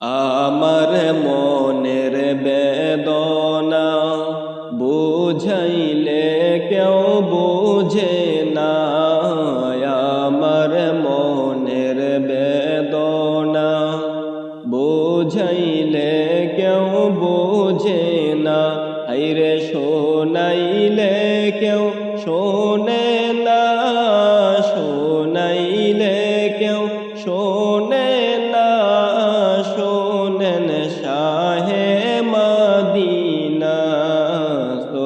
আমার মনের বেদনা বুঝাইলে কেউ বুঝে না। আমার মনের বেদনা বুঝাইলে কেউ বুঝে না। আইরে শোনাইলে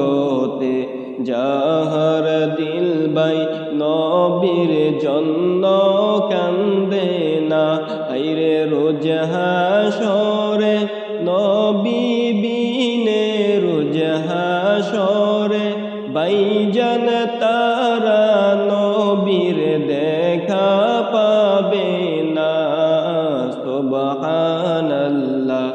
জগতে, যাহার দিল বাই নবীর জন্য কান্দে না। আইরে রোজ হাসরে নবী বিনে রোজ হাসরে বাইজান তারা নবীর দেখা পাবে না। সুবহানাল্লাহ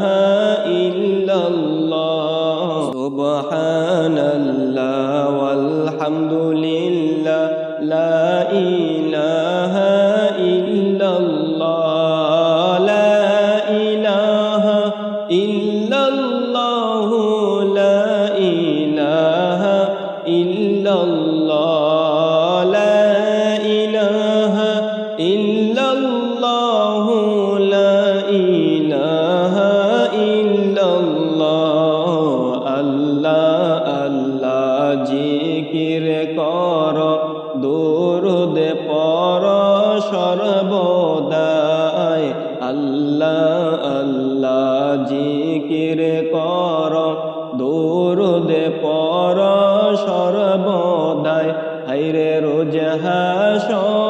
إله إلا الله. سبحان الله والحمد لله পর সর্বদায় আল্লাহ আল্লাহ জিকির কর। দুরুদ পর সর্বদায় হাইরে রোজ হাসরে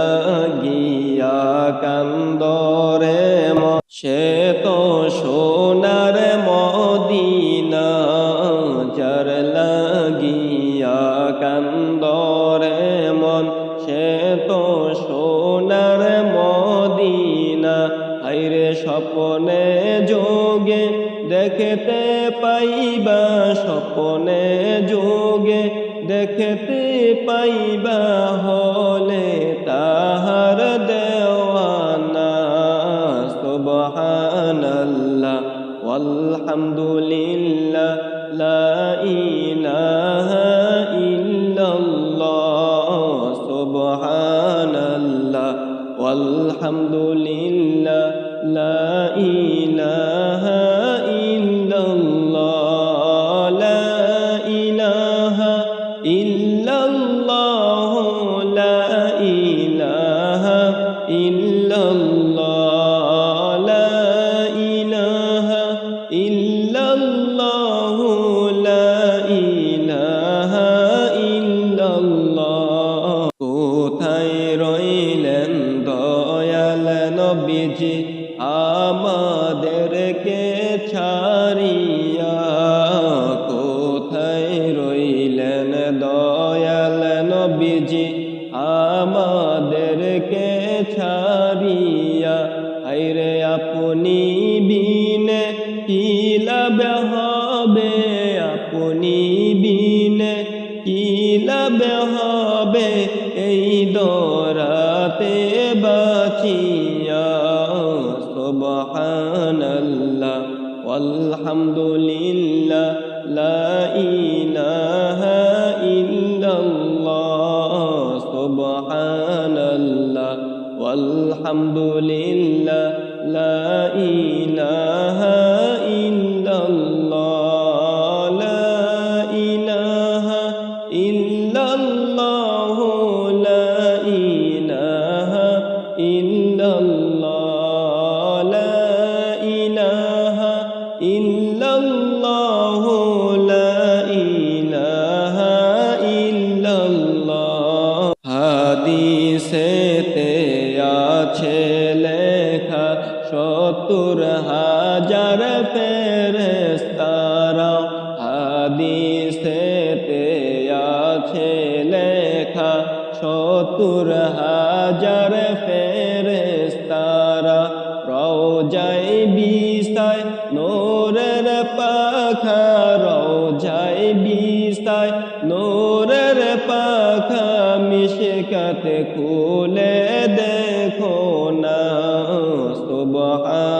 লাগিয়া কান্দরে সে তো সোনার মদিনা, যার লাগিয়া কান্দরে মন। সে তো সোনার মদিনা হাইরে স্বপনে যোগে, দেখতে পাইবা স্বপনে যোগে। দেখতে পাইবা হলে তাহার দেওয়ানা সুবহানাল্লাহ walhamdulillah la ilaha illallah subhanallah walhamdulillah Dayal নবীজি, আমাদেরকে ছাড়িয়া হাইরে আপনি বিনে কি লাভ হবে? আপনি বিনে কি লাভ হবে? এই দরাতে বাঁচিয়া, সুবহানাল্লাহ আলহামদুলিল্লাহ الحمد لله لا إله إلا الله ফেরেস্তারা হাদিসেতে আছে লেখা, সত্তর হাজার ফেরেস্তারা রওজাই বিসায় নোরের পাখা রওজাই বিসায় নোরের পাখা মিশকাতে খুলে দেখো না সুবহানাল্লাহ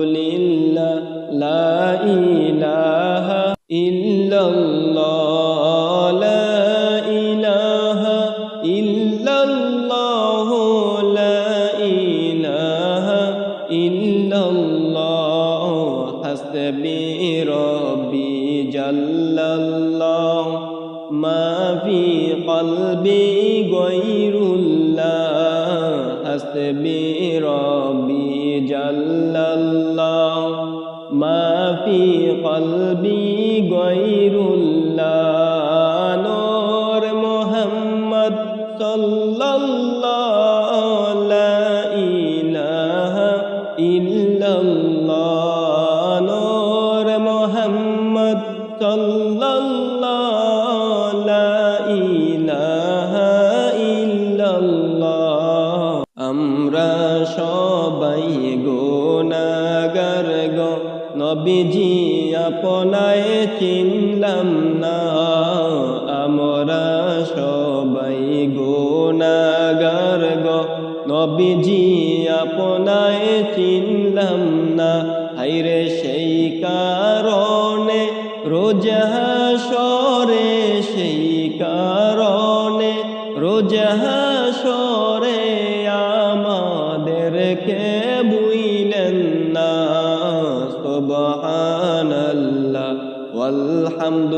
qalbi ghayrullah hasbi rabbi jallallah ما في قلبي غير الله আপনায় চিনলাম না, আমরা সবাই গোনাগার গো। নবীজি আপনায় চিনলাম না হাইরে সেই কারণে রোজা সরে সেই কারণে রোজা সরে আমাদেরকে الحمد